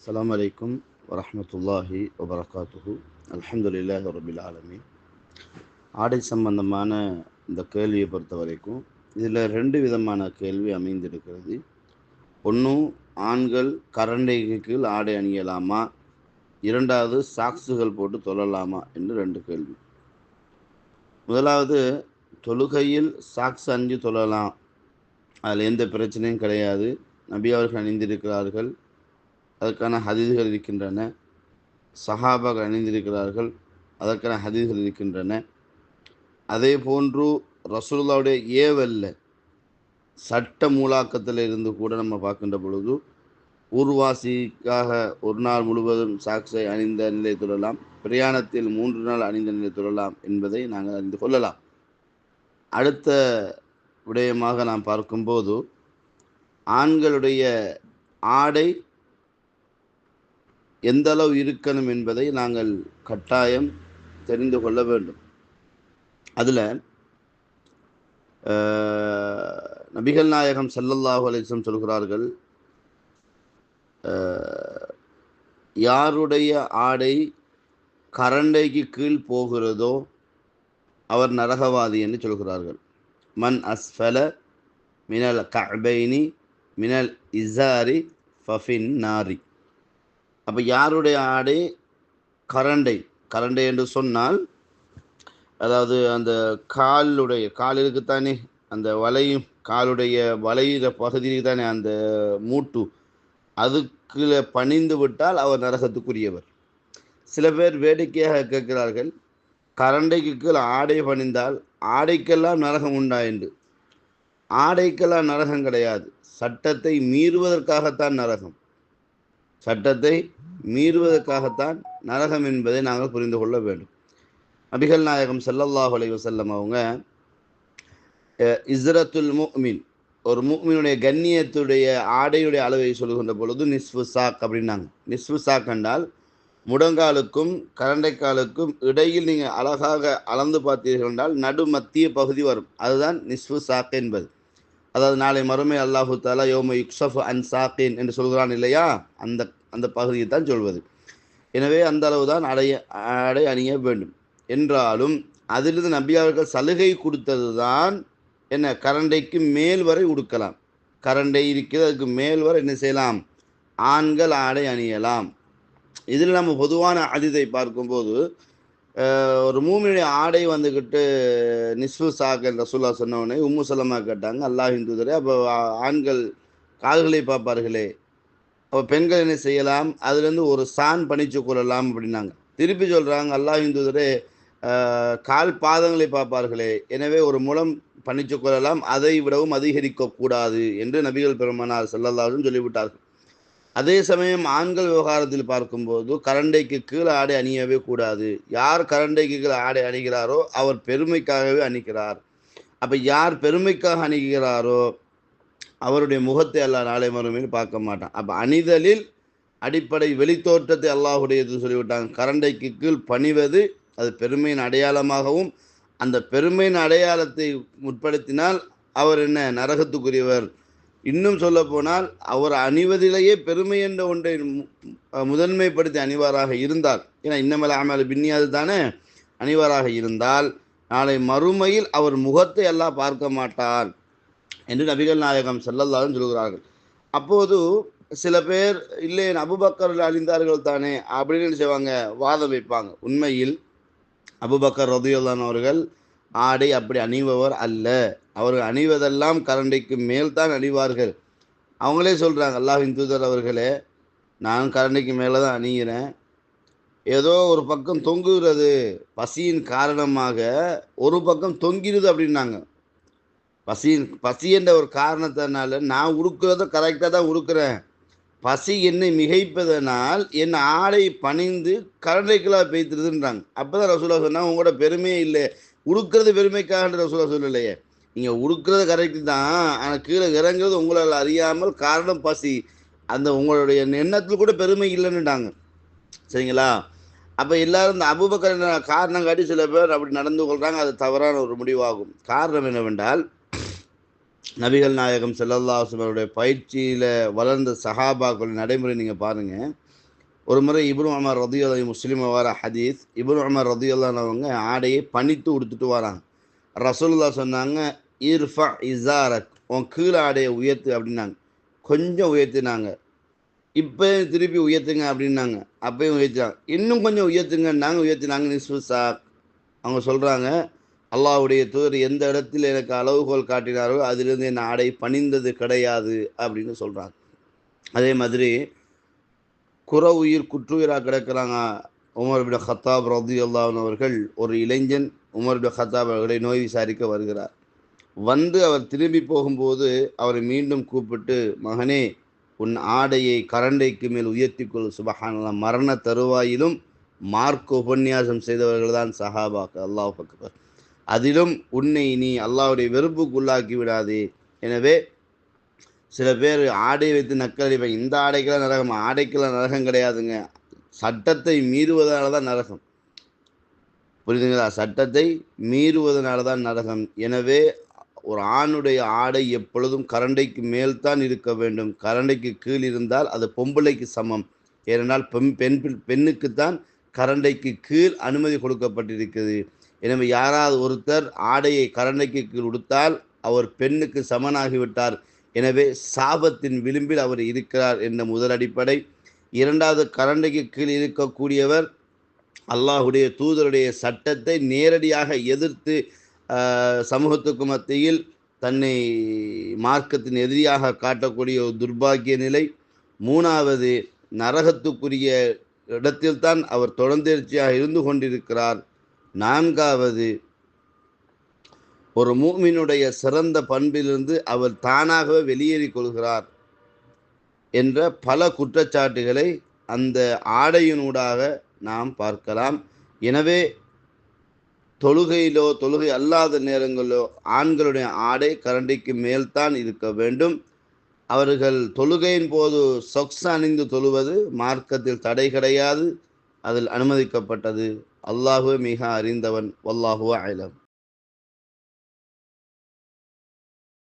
السلام عليكم ورحمة الله وبركاته الحمد لله رب العالمين ஆடை சம்பந்தமான இந்த கேள்வியை பொறுத்த வரைக்கும் இதில் ரெண்டு விதமான கேள்வி அமைந்திருக்கிறது ஒன்று ஆண்கள் கரண்டைக்கு கீழ் ஆடை அணியலாமா இரண்டாவது சாக்ஸுகள் போட்டு தொழலாமா என்று ரெண்டு கேள்வி முதலாவது தொழுகையில் சாக்ஸ் அணிஞ்சு தொழலாம் அதில் எந்த பிரச்சனையும் கிடையாது நபி அவர்கள் அணிந்திருக்கிறார்கள் அதற்கான ஹதீதுகள் இருக்கின்றன. சஹாபாக்கள் அணிந்திருக்கிறார்கள் அதற்கான ஹதீதுகள் இருக்கின்றன. அதே போன்று ரசூல்லாவுடைய ஏவல்ல சட்ட மூலாக்கத்தில் இருந்து கூட நம்ம பார்க்கின்ற பொழுது ஊர்வாசிக்காக ஒரு நாள் முழுவதும் சாக்ஸை அணிந்த நிலை தொழலாம் பிரயாணத்தில் மூன்று நாள் அணிந்த நிலை தொழலாம் என்பதை நாங்கள் அறிந்து கொள்ளலாம். அடுத்த விடயமாக நாம் பார்க்கும்போது ஆண்களுடைய ஆடை எந்த அளவு இருக்கணும் என்பதை நாங்கள் கட்டாயம் தெரிந்து கொள்ள வேண்டும். அதில் நபிகள் நாயகம் சல்லல்லாஹு அலிசம் சொல்கிறார்கள் யாருடைய ஆடை கரண்டைக்கு கீழ் போகிறதோ அவர் நரகவாதி என்று சொல்கிறார்கள். மன் அஸ்ஃபல மினல் கபைனி மினல் இசாரி ஃபஃபின் நாரி. அப்போ யாருடைய ஆடை? கரண்டை. கரண்டை என்று சொன்னால் அதாவது அந்த காலுடைய காலிற்குத்தானே அந்த வலையும் காலுடைய வலையிற பகுதியில் தானே அந்த மூட்டு. அதுக்குள்ள பணிந்து விட்டால் அவர் நரகத்துக்குரியவர். சில பேர் வேடிக்கையாக கேட்கிறார்கள் கரண்டைக்கு கீழே ஆடை பணிந்தால் ஆடைக்கெல்லாம் நரகம் உண்டா என்று? ஆடைக்கெல்லாம் நரகம் கிடையாது. சட்டத்தை மீறுவதற்காகத்தான் நரகம். சட்டத்தை மீறுவதற்காகத்தான் நரகம் என்பதை நாங்கள் புரிந்து கொள்ள வேண்டும். நபிகள் நாயகம் சல்லல்லாஹு அலைஹி வஸல்லம் அவங்க இஸ்ரத்துல் முக்மின் ஒரு முக்மினுடைய கண்ணியத்துடைய ஆடையுடைய அளவை சொல்கின்ற பொழுது நிஸ்ஃபு சாக் அப்படின்னாங்க. நிஸ்ஃபு சாக் என்றால் முடங்காலுக்கும் கரண்டைக்காலுக்கும் இடையில் நீங்கள் அழகாக அளந்து பார்த்தீர்கள் என்றால் நடு மத்திய பகுதி வரும். அதுதான் நிஸ்ஃபு சாக் என்பது. அதாவது நாளை மறுமை அல்லாஹு தாலா யோம யுக்ஷஃப் அன் சாக்கின் என்று சொல்கிறான் இல்லையா? அந்த அந்த பகுதியை தான் சொல்வது. எனவே அந்த அளவு தான் அடைய அடை அணிய வேண்டும். என்றாலும் அதிலிருந்து நபியாளர்கள் சலுகை கொடுத்தது தான் என்ன? கரண்டைக்கு மேல் வரை உடுக்கலாம். கரண்டை இருக்கிறது அதுக்கு மேல் வரை என்ன செய்யலாம்? ஆண்கள் ஆடை அணியலாம். இதில் நம்ம பொதுவான அதிதை பார்க்கும்போது ஒரு மூமியுடைய ஆடை வந்துக்கிட்டு நிஸ்வு சாக் என்ற சொல்லா சொன்னவனே உம்மு சலமா கேட்டாங்க அல்லாஹ் இந்துதரே அப்போ ஆண்கள் கால்களை பார்ப்பார்களே அப்போ பெண்கள் என்ன செய்யலாம்? அதுலேருந்து ஒரு சான் பணிச்சு கொள்ளலாம் அப்படின்னாங்க. திருப்பி சொல்கிறாங்க அல்லாஹ் இந்துதரே கால் பாதங்களை பார்ப்பார்களே. எனவே ஒரு முலம் பணிச்சு கொள்ளலாம். அதை விடவும் அதிகரிக்கக்கூடாது என்று நபிகள் பெருமானார் செல்லல்லாரும் சொல்லிவிட்டார்கள். அதே சமயம் ஆண்கள் விவகாரத்தில் பார்க்கும்போது கரண்டைக்கு கீழே ஆடை அணியவே கூடாது. யார் கரண்டைக்கு கீழே ஆடை அணிகிறாரோ அவர் பெருமைக்காகவே அணிக்கிறார் அப்போ யார் பெருமைக்காக அணிகிறாரோ அவருடைய முகத்தை எல்லாம் நாளை மறுமையில் பார்க்க மாட்டான். அப்போ அணிதலில் அடிப்படை வெளித்தோற்றத்தை அல்லாஹுடையது சொல்லிவிட்டாங்க. கரண்டைக்கு கீழ் பணிவது அது பெருமையின் அடையாளமாகவும் அந்த பெருமையின் அடையாளத்தை முற்படுத்தினால் அவர் என்ன? நரகத்துக்குரியவர். இன்னும் சொல்ல போனால் அவர் அணிவதிலேயே பெருமை என்ற ஒன்றை முதன்மைப்படுத்தி அணிவாராக இருந்தால் ஏன்னா இன்னமல அமல பின்னியாது தானே? அணிவாராக இருந்தால் நாளை மறுமையில் அவர் முகத்தை எல்லாம் பார்க்க மாட்டார். என்று நபிகள் நாயகம் செல்லல்லாரும் சொல்கிறார்கள். அப்போது சில பேர் இல்லை அபுபக்கர் அழிந்தார்கள் தானே அப்படின்னு செய்வாங்க? வாதம் வைப்பாங்க. உண்மையில் அபுபக்கர் ரதியுல்லான் அவர்கள் ஆடை அப்படி அணிபவர் அல்ல. அவர்கள் அணிவதெல்லாம் கரண்டைக்கு மேல் தான் அணிவார்கள். அவங்களே சொல்கிறாங்க அல்லாஹின் தூதர் அவர்களே நான் கரண்டைக்கு மேலே தான் அணிகிறேன். ஏதோ ஒரு பக்கம் தொங்குகிறது. பசியின் காரணமாக ஒரு பக்கம் தொங்கிடுது அப்படின்னாங்க. பசி பசின்ற ஒரு காரணத்தினால நான் உடுக்கிறத கரெக்டாக தான் உடுக்கிறேன் பசி என்னை மிகைப்பதனால் என் ஆடை பணிந்து கரண்டைக்குள்ளாக பெய்த்துருதுன்றாங்க. அப்போ தான் ரசூலா சொன்னால் உங்களோட பெருமையே இல்லை. உடுக்கிறது பெருமைக்காகன்ற ரசூலா சொல்லலையே. நீங்கள் உடுக்கிறது கரெக்டு தான். ஆனால் கீழே இறங்குறது உங்களால் அறியாமல் காரணம் பசி. அந்த உங்களுடைய எண்ணத்தில் கூட பெருமை இல்லைன்னுட்டாங்க. சரிங்களா? அப்போ எல்லாரும் இந்த அபுபக்கர் காரணம் காட்டி சில பேர் அப்படி நடந்து கொள்கிறாங்க அது தவறான ஒரு முடிவாகும். காரணம் என்னவென்றால் நபிகள் நாயகம் செல்லல்லாசுமருடைய பயிற்சியில் வளர்ந்த சஹாபாக்கள் நடைமுறை நீங்கள் பாருங்கள் ஒரு முறை இப்னு அமர் ரதியுல்லா முஸ்லீம் வர ஹதீஸ் இப்னு அமர் ரதியுல்லானவங்க ஆடையை பணித்து உடுத்துட்டு வராங்க. ரசூல்லா சொன்னாங்க இர்ஃபா இசாரக் உன் கீழே ஆடையை உயர்த்து அப்படின்னாங்க. கொஞ்சம் உயர்த்தினாங்க. இப்போ திருப்பி உயர்த்துங்க அப்படின்னாங்க. அப்பயும் உயர்த்தினாங்க. இன்னும் கொஞ்சம் உயர்த்துங்கன்னாங்க. உயர்த்தினாங்க நிஸ்பு அவங்க சொல்கிறாங்க அல்லாவுடைய தூதர் எந்த இடத்தில் எனக்கு அளவுகோல் காட்டினாரோ அதிலிருந்து என் ஆடை பணிந்தது கிடையாது அப்படின்னு சொல்கிறாங்க அதே மாதிரி குற உயிர் குற்றுயிராக கிடக்கிறாங்க உமர் பின் ஹத்தாப் ரதி அவர்கள். ஒரு இளைஞன் உமர் பின் ஹத்தாப் அவர்களை நோய் விசாரிக்க வருகிறார். வந்து அவர் திரும்பி போகும்போது அவரை மீண்டும் கூப்பிட்டு மகனே உன் ஆடையை கரண்டைக்கு மேல் உயர்த்திக்கொள். சுபஹானல்லா மரண தருவாயிலும் மார்க் உபன்யாசம் செய்தவர்கள் தான் சஹாபாக்கு அல்லாஹ் அக்பர். அதிலும் உன்னை நீ அல்லாவுடைய வெறுப்புக்குள்ளாக்கி விடாதே. எனவே சில பேர் ஆடை வைத்து நக்கல் இந்த ஆடைக்கெல்லாம் நரகம் ஆடைக்கெல்லாம் நரகம் கிடையாதுங்க. சட்டத்தை மீறுவதனால தான் நரகம். புரியுதுங்களா? சட்டத்தை மீறுவதனால தான் நரகம். எனவே ஒரு ஆணுடைய ஆடை எப்பொழுதும் கரண்டைக்கு மேல்தான் இருக்க வேண்டும். கரண்டைக்கு கீழ் இருந்தால் அது பொம்பளைக்கு சமம். ஏனென்றால் பெண் பெண் பெண்ணுக்குத்தான் கரண்டைக்கு கீழ் அனுமதி கொடுக்கப்பட்டிருக்கிறது. எனவே யாராவது ஒருத்தர் ஆடையை கரண்டைக்கு கீழ் உடுத்தால் அவர் பெண்ணுக்கு சமனாகிவிட்டார். எனவே சாபத்தின் விளிம்பில் அவர் இருக்கிறார் என்ற முதல் அடிப்படை. இரண்டாவது கரண்டைக்கு கீழ் இருக்கக்கூடியவர் அல்லாஹுடைய தூதருடைய சட்டத்தை நேரடியாக எதிர்த்து சமூகத்துக்கு மத்தியில் தன்னை மார்க்கத்தின் எதிரியாக காட்டக்கூடிய ஒரு துர்பாக்கிய நிலை. மூணாவது நரகத்துக்குரிய இடத்தில்தான் அவர் தொடர்ந்தேர்ச்சியாக இருந்து கொண்டிருக்கிறார். நான்காவது ஒரு மூமினுடைய சிறந்த பண்பிலிருந்து அவர் தானாகவே வெளியேறி கொள்கிறார் என்ற பல குற்றச்சாட்டுகளை அந்த ஆடையினூடாக நாம் பார்க்கலாம். எனவே தொழுகையிலோ தொழுகை அல்லாத நேரங்களிலோ ஆண்களுடைய ஆடை கரண்டிக்கு மேல்தான் இருக்க வேண்டும். அவர்கள் தொழுகையின் போது சொக்ஸ் அணிந்து தொழுவது மார்க்கத்தில் தடை கிடையாது. அதில் அனுமதிக்கப்பட்டது. அல்லாஹுவே மிக அறிந்தவன் வல்லாஹுவ அலம்